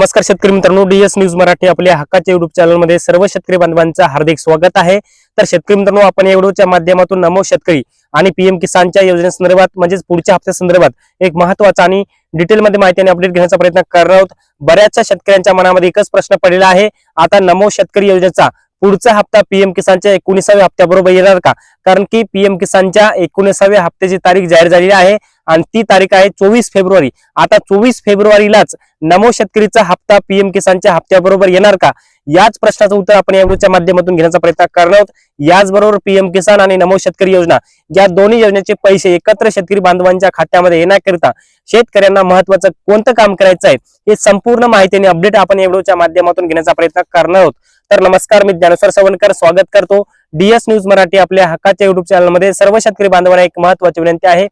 नमस्कार शेतकरी मित्रांनो डीएस न्यूज मराठी आपल्या हक्काच्या युट्यूब चॅनलमध्ये सर्व शेतकरी बांधवांचं हार्दिक स्वागत आहे. तर शेतकरी मित्रांनो आपण या व्हिडिओच्या माध्यमातून नमो शेतकरी आणि पीएम किसानच्या योजनेसंदर्भात म्हणजेच पुढच्या हप्त्या संदर्भात एक महत्त्वाचा आणि डिटेलमध्ये माहिती आणि अपडेट घेण्याचा प्रयत्न करणार आहोत. बऱ्याचशा शेतकऱ्यांच्या मनामध्ये एकच प्रश्न पडलेला आहे आता नमो शेतकरी योजनेचा पुढचा हप्ता पीएम किसानच्या एकोणीसाव्या हप्त्याबरोबर येणार का? कारण की पीएम किसानच्या एकोणीसाव्या हप्त्याची तारीख जाहीर झालेली आहे. आणि ती तारीख आहे चोवीस फेब्रुवारी. आता चोवीस फेब्रुवारीलाच नमो शेतकरीचा हप्ता पीएम किसानच्या हप्त्याबरोबर येणार का? याच प्रश्नाचं उत्तर आपण या व्हिडिओच्या माध्यमातून घेण्याचा प्रयत्न करणार आहोत. याचबरोबर पीएम किसान आणि नमो शेतकरी योजना या दोन्ही योजनेचे पैसे एकत्र शेतकरी बांधवांच्या खात्यामध्ये येण्याकरिता शेतकऱ्यांना महत्वाचं कोणतं काम करायचं आहे हे संपूर्ण माहिती आणि अपडेट आपण या व्हिडिओच्या माध्यमातून घेण्याचा प्रयत्न करणार आहोत. तर नमस्कार मी ज्ञानेश्वर सवणकर स्वागत करतो. डीएस न्यूज मराठी आपल्या हक्काच्या युट्यूब चॅनलमध्ये सर्व शेतकरी बांधवांना एक महत्वाची विनंती आहे.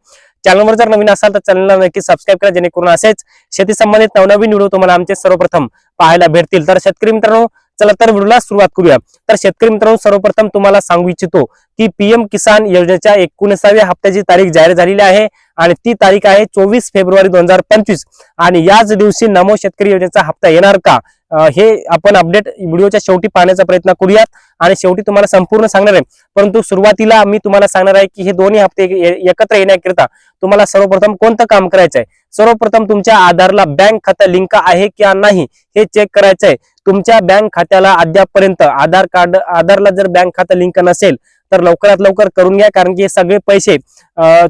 चॅनलवर जर नवीन असाल तर चॅनलला नक्की सबस्क्राईब करा जेणेकरून असेच शेती संबंधित नवनवीन व्हिडिओ तुम्हाला आमचे सर्वप्रथम पाहायला भेटतील. तर शेतकरी मित्रांनो चला तर व्हिडिओला सुरुवात करूया. तर शेतकरी मित्रांनो सर्वप्रथम तुम्हाला सांगू इच्छितो की पीएम किसान योजनेच्या एकोणीसाव्या हप्त्याची तारीख जाहीर झालेली आहे आणि ती तारीख आहे चोवीस फेब्रुवारी दोन हजार पंचवीस. आणि याच दिवशी नमो शेतकरी योजनेचा हप्ता येणार का? हे आपण अपडेट व्हिडिओच्या शेवटी पाहण्याचा प्रयत्न करूयात. आणि शेवटी तुम्हाला संपूर्ण सांगणार आहे. परंतु सुरुवातीला मी तुम्हाला सांगणार आहे की हे दोन्ही हप्ते एकत्र येण्याकरिता तुम्हाला सर्वप्रथम कोणतं काम करायचं आहे सर्वप्रथम तुमच्या आधारला बँक खातं लिंक आहे किंवा नाही हे चेक करायचं आहे तुमच्या बँक खात्याला अद्यापपर्यंत आधार कार्ड आधारला जर बँक खातं लिंक नसेल तर लवकरात लवकर करून घ्या कारण की हे सगळे पैसे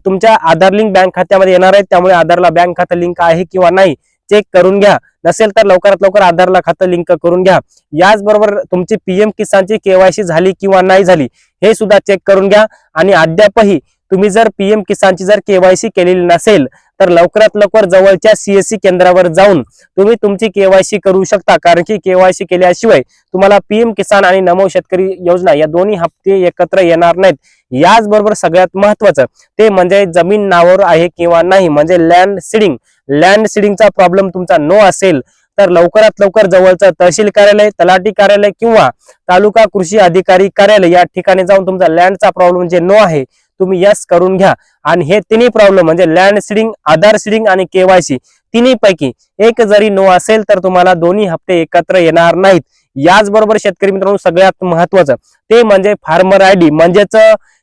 तुमच्या आधार लिंक बँक खात्यामध्ये येणार आहेत. त्यामुळे आधारला बँक खातं लिंक आहे किंवा नाही चेक करून घ्या. नसेल तर लवकरात लवकर आधारला खातं लिंक करून घ्या. याचबरोबर तुमची पीएम किसानची केवायसी झाली किंवा नाही झाली हे सुद्धा चेक करून घ्या. आणि अद्यापही तुम्ही जर पीएम किसानची जर केवायसी केलेली नसेल तर लवकरात लवकर जवळच्या सीएससी केंद्रावर जाऊन तुम्ही तुमची केवायसी करू शकता. कारण की केवायसी केल्याशिवाय तुम्हाला पीएम किसान आणि नमो शेतकरी योजना या दोन्ही हप्ते एकत्र येणार नाहीत. याचबरोबर सगळ्यात महत्वाचं ते म्हणजे जमीन नावावर आहे किंवा नाही म्हणजे लँड सीडिंग लँड सिडिंगचा प्रॉब्लेम तुमचा नो असेल तर लवकरात लवकर जवळचं तहसील कार्यालय तलाठी कार्यालय किंवा तालुका कृषी अधिकारी कार्यालय या ठिकाणी जाऊन तुमचा लँडचा प्रॉब्लेम जे नो आहे तुम्ही यस करून घ्या. आणि हे तिन्ही प्रॉब्लेम म्हणजे लँड सिडिंग आधार सिडिंग आणि केवायसी तिन्ही पैकी एक जरी नो असेल तर तुम्हाला दोन्ही हप्ते एकत्र येणार नाहीत. याचबरोबर शेतकरी मित्रांनो सगळ्यात महत्वाचं ते म्हणजे फार्मर आय डी म्हणजेच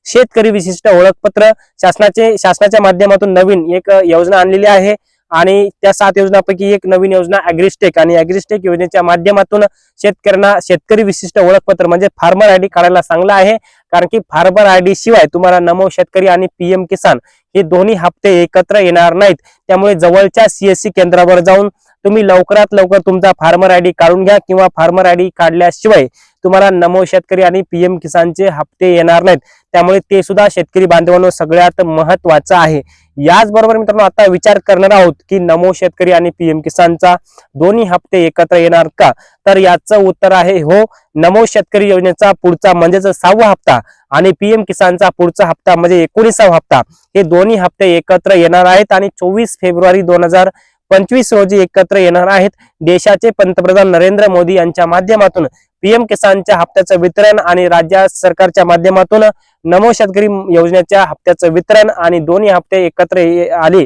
शेतकरी विशिष्ट ओळखपत्र. शासनाचे शासनाच्या माध्यमातून नवीन एक योजना आणलेली आहे. आणि त्या सात योजनापैकी एक नवीन योजना अॅग्रिस्टेक आणि अॅग्रिस्टेक योजनेच्या माध्यमातून शेतकऱ्यांना शेतकरी विशिष्ट ओळखपत्र म्हणजे फार्मर आय डी काढायला चांगलं आहे. कारण की फार्मर आयडी शिवाय तुम्हाला नमो शेतकरी आणि पीएम किसान हे दोन्ही हप्ते एकत्र येणार नाहीत. त्यामुळे जवळच्या सीएससी केंद्रावर जाऊन तुम्ही लवकरात लवकर तुमचा फार्मर आय डी काढून घ्या किंवा फार्मर आय डी काढल्याशिवाय तुम्हाला नमो शेतकरी आणि पीएम किसानचे हप्ते येणार नाहीत. त्यामुळे ते सुद्धा शेतकरी बांधवांनो सगळ्यात महत्वाचं आहे. याचबरोबर मित्रांनो आता विचार करणार आहोत की नमो शेतकरी आणि पीएम किसानचा दोन्ही हप्ते एकत्र येणार का? तर याचं उत्तर आहे हो नमो शेतकरी योजनेचा पुढचा म्हणजेच सहावा हप्ता आणि पीएम किसानचा पुढचा हप्ता म्हणजे एकोणीसावा हप्ता. हे दोन्ही हप्ते एकत्र येणार आहेत आणि चोवीस फेब्रुवारी दोन हजार पंचवीस रोजी एकत्र येणार आहेत. देशाचे पंतप्रधान नरेंद्र मोदी यांच्या माध्यमातून पीएम किसानच्या हप्त्याचं वितरण आणि राज्य सरकारच्या माध्यमातून नमो शेतकरी योजनेच्या हप्त्याचं वितरण आणि दोन्ही हप्ते एकत्र ये- आले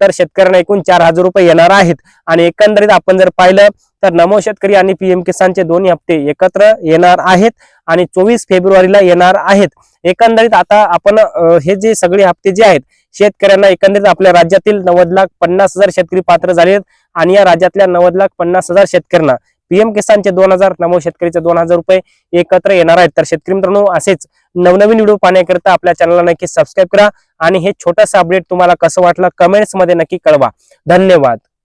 तर शेतकऱ्यांना एकूण चार हजार रुपये येणार आहेत. आणि एकंदरीत आपण जर पाहिलं तर नमो शेतकरी आणि पीएम किसानचे दोन्ही हप्ते एकत्र येणार आहेत आणि चोवीस फेब्रुवारीला येणार आहेत. एकंदरीत आता आपण हे जे सगळे हप्ते जे आहेत शेतकऱ्यांना एकंदरीत आपल्या राज्यातील नव्वद लाख पन्नास हजार शेतकरी पात्र झाले आहेत आणि या राज्यातल्या नव्वद लाख पन्नास हजार शेतकऱ्यांना पीएम किसानचे दोन हजार नमो शेतकरीचे दोन हजार रुपये एकत्र येणार आहेत. तर शेतकरी मित्रांनो असेच नवनवीन व्हिडिओ पाहण्याकरिता आपल्या चॅनलला नक्की सबस्क्राईब करा. आणि हे छोटंसं अपडेट तुम्हाला कसं वाटलं कमेंट्समध्ये नक्की कळवा. धन्यवाद.